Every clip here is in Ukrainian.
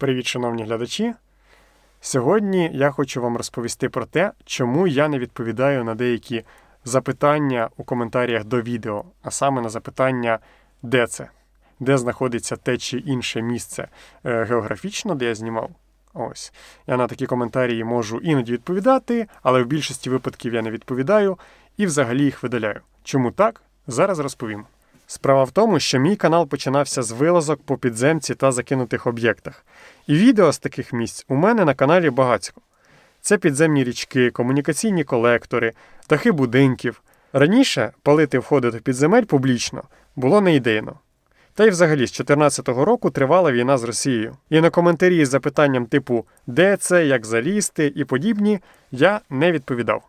Привіт, шановні глядачі! Сьогодні я хочу вам розповісти про те, чому я не відповідаю на деякі запитання у коментарях до відео, а саме на запитання, де це, де знаходиться те чи інше місце е, географічно, де я знімав. Ось. Я на такі коментарі можу іноді відповідати, але в більшості випадків я не відповідаю і взагалі їх видаляю. Чому так? Зараз розповім. Справа в тому, що мій канал починався з вилазок по підземці та закинутих об'єктах. І відео з таких місць у мене на каналі багатько. Це підземні річки, комунікаційні колектори, дахи будинків. Раніше палити входи до підземель публічно було не ідейно. Та й взагалі з 2014 року тривала війна з Росією. І на коментарі з запитанням типу де це, як залізти і подібні я не відповідав.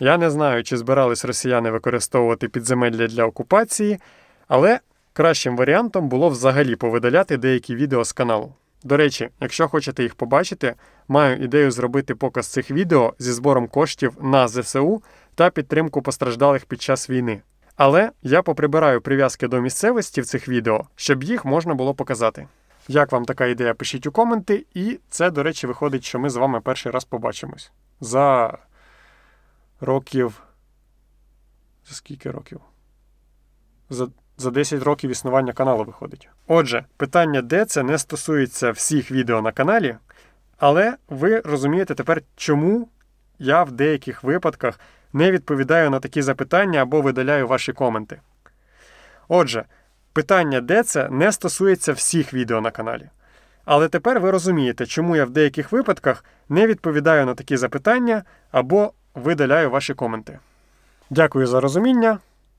Я не знаю, чи збирались росіяни використовувати підземелля для окупації, але кращим варіантом було взагалі повидаляти деякі відео з каналу. До речі, якщо хочете їх побачити, маю ідею зробити показ цих відео зі збором коштів на ЗСУ та підтримку постраждалих під час війни. Але я поприбираю прив'язки до місцевості в цих відео, щоб їх можна було показати. Як вам така ідея, пишіть у коменти, і це, до речі, виходить, що ми з вами перший раз побачимось. За років. За скільки років? За, за 10 років існування каналу виходить. Отже, питання, де це не стосується всіх відео на каналі, але ви розумієте тепер, чому я в деяких випадках не відповідаю на такі запитання або видаляю ваші коменти. Отже, питання, де це не стосується всіх відео на каналі. Але тепер ви розумієте, чому я в деяких випадках не відповідаю на такі запитання або видаляю ваші коменти. Дякую за розуміння.